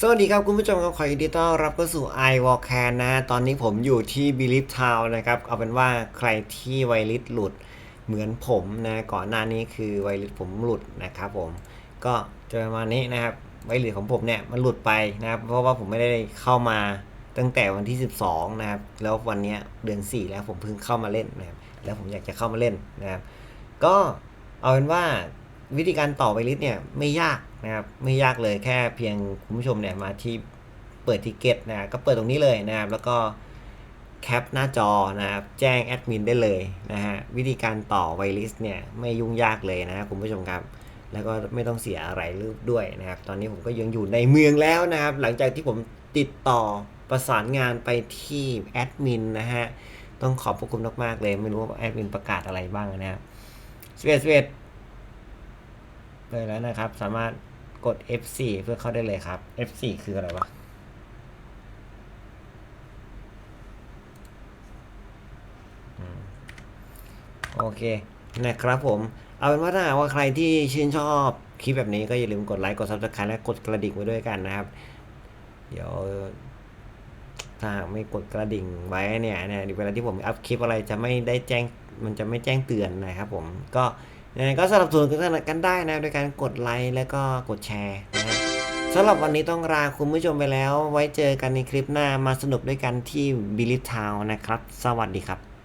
สวัสดีครับคุณผู้ชมครับขอยินดีต้อนรับเข้าสู่ i w a l k a n นะ ตอนนี้ผมอยู่ที่ Believe Town นะครับ เอาเป็นว่าใครที่ไวริสหลุดเหมือนผมนะ ก่อนหน้านี้คือไวริสผมหลุดนะครับผม ก็จะประมาณนี้นะครับ ไวริสของผมเนี่ยมันหลุดไปนะครับ เพราะว่าผมไม่ได้เข้ามาตั้งแต่วันที่ 12 นะครับ แล้ววันนี้เดือน 4 แล้วผมเพิ่งเข้ามาเล่นนะครับ แล้วผมอยากจะเข้ามาเล่นนะครับ ก็เอาเป็นว่าวิธีการต่อไวริสเนี่ยไม่ยาก นะครับไม่ยากเลยแค่เพียงคุณผู้ชมเนี่ยมาที่เปิดทิเก็ตนะก็เปิดตรงนี้เลยนะครับ แล้วก็แคปหน้าจอนะครับแจ้งแอดมินได้เลยนะฮะวิธีการต่อไวริสเนี่ยไม่ยุ่งยากเลยนะครับคุณผู้ชมครับ แล้วก็ไม่ต้องเสียอะไรรูปด้วยนะครับ ตอนนี้ผมก็ยังอยู่ในเมืองแล้วนะครับ หลังจากที่ผมติดต่อประสานงานไปที่แอดมินนะฮะต้องขอบพระคุณมากๆเลย ไม่รู้ว่าแอดมินประกาศอะไรบ้างนะครับสเวสเวต เลยแล้วนะครับ สามารถกด F4 เพื่อเข้าได้เลยครับ F4 คืออะไรวะโอเคนะครับผม เอาเป็นว่าถ้าหากว่าใครที่ชื่นชอบคลิปแบบนี้ก็อย่าลืมกดไลค์กด subscribe และกดกระดิ่งไว้ด้วยกันนะครับ เดี๋ยวถ้าไม่กดกระดิ่งไว้เนี่ยเนี่ยเวลาที่ผมอัพคลิปอะไรจะไม่ได้แจ้งมันจะไม่แจ้งเตือนนะครับผมก็ ยังไงก็สนับสนุนกันได้นะโดยการกดไลค์แล้วก็กดแชร์นะสำหรับวันนี้ต้องลาคุณผู้ชมไปแล้ว ไว้เจอกันในคลิปหน้ามาสนุกด้วยกันที่บิลิทาวนะครับ สวัสดีครับ